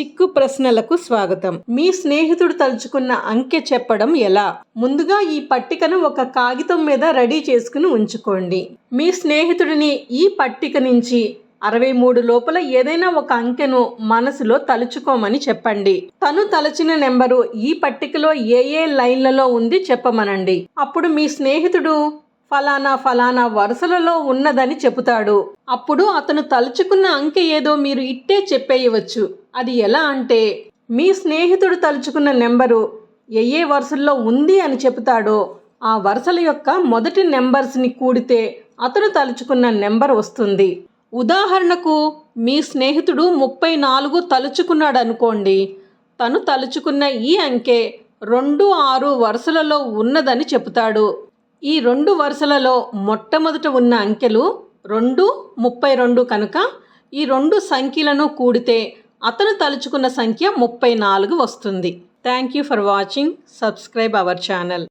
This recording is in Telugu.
చిక్కు ప్రశ్నలకు స్వాగతం. మీ స్నేహితుడు తలుచుకున్న అంకె చెప్పడం ఎలా? ముందుగా ఈ పట్టికను ఒక కాగితం మీద రెడీ చేసుకుని ఉంచుకోండి. మీ స్నేహితుడిని ఈ పట్టిక నుంచి అరవై మూడు లోపల ఏదైనా ఒక అంకెను మనసులో తలుచుకోమని చెప్పండి. తను తలచిన నెంబరు ఈ పట్టికలో ఏ ఏ లైన్లలో ఉంది చెప్పమనండి. అప్పుడు మీ స్నేహితుడు ఫలానా ఫలానా వరుసలలో ఉన్నదని చెబుతాడు. అప్పుడు అతను తలుచుకున్న అంకె ఏదో మీరు ఇట్టే చెప్పేయవచ్చు. అది ఎలా అంటే మీ స్నేహితుడు తలుచుకున్న నెంబరు ఏ ఏ వరుసల్లో ఉంది అని చెబుతాడో ఆ వరుసల యొక్క మొదటి నెంబర్స్ని కూడితే అతను తలుచుకున్న నెంబర్ వస్తుంది. ఉదాహరణకు మీ స్నేహితుడు ముప్పై నాలుగు తలుచుకున్నాడు అనుకోండి తను తలుచుకున్న ఈ అంకె రెండు ఆరు వరుసలలో ఉన్నదని చెబుతాడు. ఈ రెండు వరుసలలో మొట్టమొదట ఉన్న అంకెలు రెండు ముప్పై రెండు కనుక ఈ రెండు సంఖ్యలను కూడితే అతను తలుచుకున్న సంఖ్య ముప్పై నాలుగు వస్తుంది. Thank you for watching subscribe our channel